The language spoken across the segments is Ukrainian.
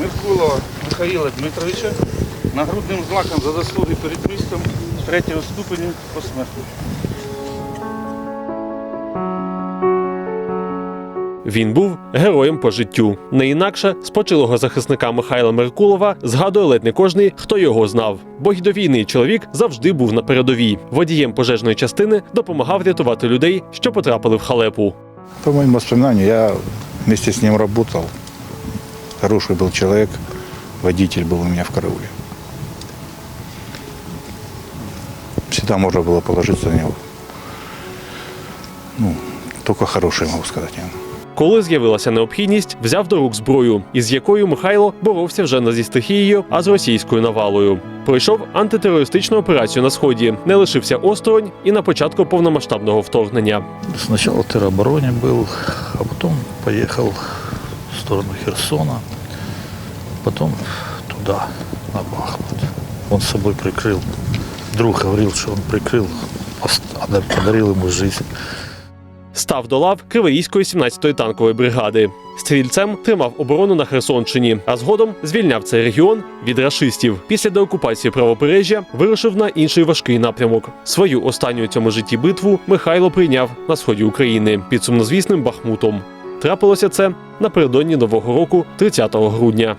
Меркулова Михаїла Дмитровича нагрудним знаком за заслуги перед містом третього ступеню посмертно. Він був героєм по життю. Не інакше спочилого захисника Михайла Меркулова згадує ледь не кожний, хто його знав. Бо й до війни чоловік завжди був на передовій. Водієм пожежної частини допомагав рятувати людей, що потрапили в халепу. По моим воспоминаниям, я вместе с ним работал. Хороший был человек, водитель был у меня в карауле. Всегда можно было положиться на него. Ну, только хорошее могу сказать о нем. Коли з'явилася необхідність, взяв до рук зброю, із якою Михайло боровся вже не зі стихією, а з російською навалою. Пройшов антитерористичну операцію на сході, не лишився осторонь і на початку повномасштабного вторгнення. Сначала в теробороне был, а потом поехал в сторону Херсона, потом туда, на Бахмут. Он с собой прикрыл. Друг говорил, что он прикрыл, подарил ему жизнь. Став до лав Криворізької 17-ї танкової бригади. Стрільцем тримав оборону на Херсонщині, а згодом звільняв цей регіон від рашистів. Після деокупації правобережжя вирушив на інший важкий напрямок. Свою останню цьому житті битву Михайло прийняв на сході України під сумнозвісним Бахмутом. Трапилося це напередодні нового року, 30 грудня.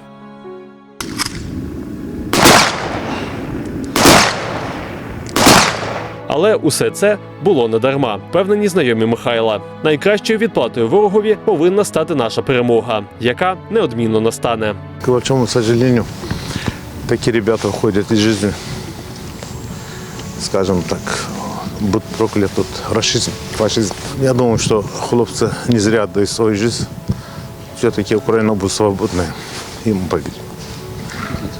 Але усе це було не дарма. Впевнені знайомі Михайла. Найкращою відплатою ворогові повинна стати наша перемога, яка неодмінно настане. К большому сожалению, такие ребята уходят из жизни. Скажем так, будь проклят тут расизм, фашизм. Я думаю, что хлопцы не зря отдают свою жизнь. Все-таки Украина будет свободной. И мы победим.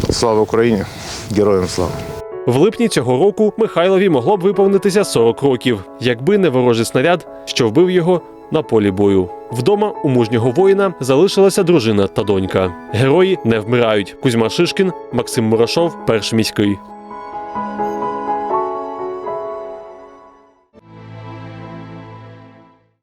Слава Украине! Героям слава! В липні цього року Михайлові могло б виповнитися 40 років, якби не ворожий снаряд, що вбив його на полі бою. Вдома у мужнього воїна залишилася дружина та донька. Герої не вмирають. Кузьма Шишкін, Максим Мурашов, перший міський.